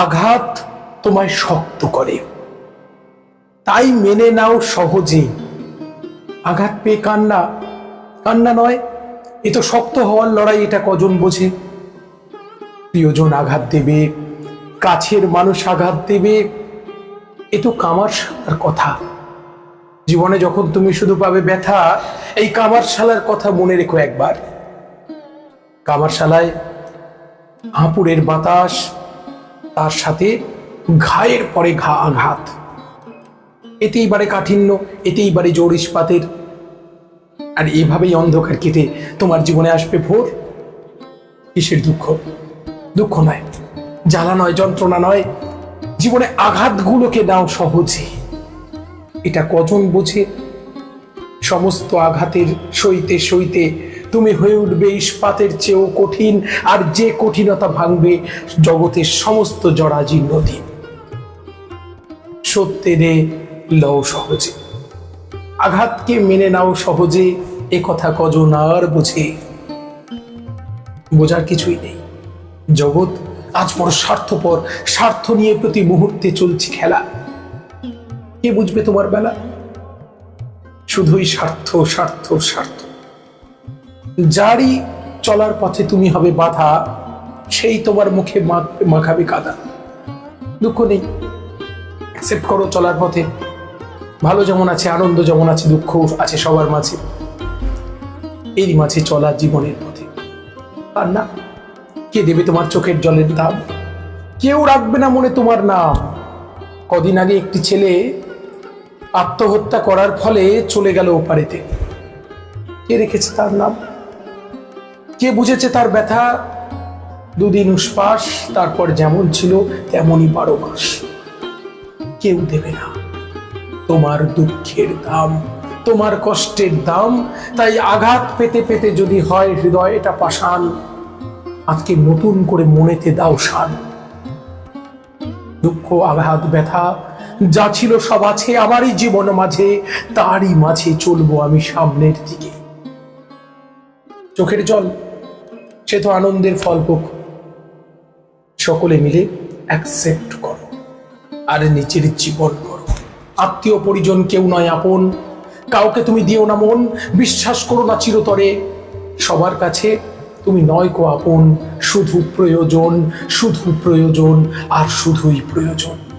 আঘাত তোমায় শক্ত করে। তাই মেনে নাও সহজেই আঘাত পেয়ে কান্না। কান্না নয়, এ তো শক্ত হওয়ার লড়াই, এটা কজন বোঝে? প্রিয়জন আঘাত দেবে, কাছের মানুষ আঘাত দেবে, এ তো কামারশালার কথা। জীবনে যখন তুমি শুধু পাবে ব্যথা, এই কামারশালার কথা মনে রেখো একবার। কামারশালায় হাঁপুড়ের বাতাস তার সাথে ঘায়ের পরে ঘা আঘাত। এতেই বারে কাঠিন্য, এতেই বারে জোর ইস্পাতের আর এভাবেই অন্ধকার কেটে তোমার জীবনে আসবে ভোর। কিসের দুঃখ? দুঃখ নয়, জ্বালা নয়, যন্ত্রণা নয়। জীবনে আঘাতগুলোকে নাও সহজে। এটা কজন বোঝে? সমস্ত আঘাতের সইতে সইতে তুমি হয়ে উঠবে ইস্পাতের চেয়েও কঠিন, আর যে কঠিনতা ভাঙবে জগতের সমস্ত জরাজীর্ণ দিন সত্যেরে লও সহজে। আঘাতকে মেনে নাও সহজে, এ কথা কজন আর বোঝে? বোঝার কিছুই নেই। জগৎ আজ বড় স্বার্থপর, স্বার্থ নিয়ে প্রতি মুহূর্তে চলছে খেলা। কে বুঝবে তোমার বেলা? শুধুই স্বার্থ স্বার্থ স্বার্থ। যারই চলার পথে তুমি হবে বাধা, সেই তোমার মুখে মাখবে- কাদা। দুঃখ নেই। অ্যাকসেপ্ট করো চলার পথে। ভালো যেমন আছে, আনন্দ যেমন আছে, দুঃখ আছে সবার মাঝে। এরই মাঝে চলা জীবনের পথে। আর না, কে দেবে তোমার চোখের জলের দাম? কেউ রাখবে না মনে তোমার নাম। কদিন আগে একটি ছেলে আত্মহত্যা করার ফলে চলে গেল ওপারেতে। কে রেখেছে তার নাম? কে বুঝেছে তার ব্যথা? দুদিন উষ্পাস, তারপর যেমন ছিল তেমনই বারো মাস কেউ দেবে না। তোমার দুঃখের দাম, তোমার কষ্টের দাম, তাই আঘাত পেতে পেতে যদি হয় হৃদয়, এটা পাষাণ। আজকে নতুন করে মনেতে দাও শান। দুঃখ, আঘাত, ব্যথা, যা ছিল সব আছে আমারই জীবন মাঝে, তারই মাঝে চলবো আমি সামনের দিকে। চোখের জল সে তো আনন্দের ফলপোক সকলে মিলে অ্যাকসেপ্ট করো। আর নিজের জীবন করো আত্মীয় পরিজন কেউ নয় আপন। কাউকে তুমি দিও না মন। বিশ্বাস করো না চিরতরে। সবার কাছে তুমি নয় কো আপন। শুধু প্রয়োজন শুধু প্রয়োজন, আর শুধুই প্রয়োজন।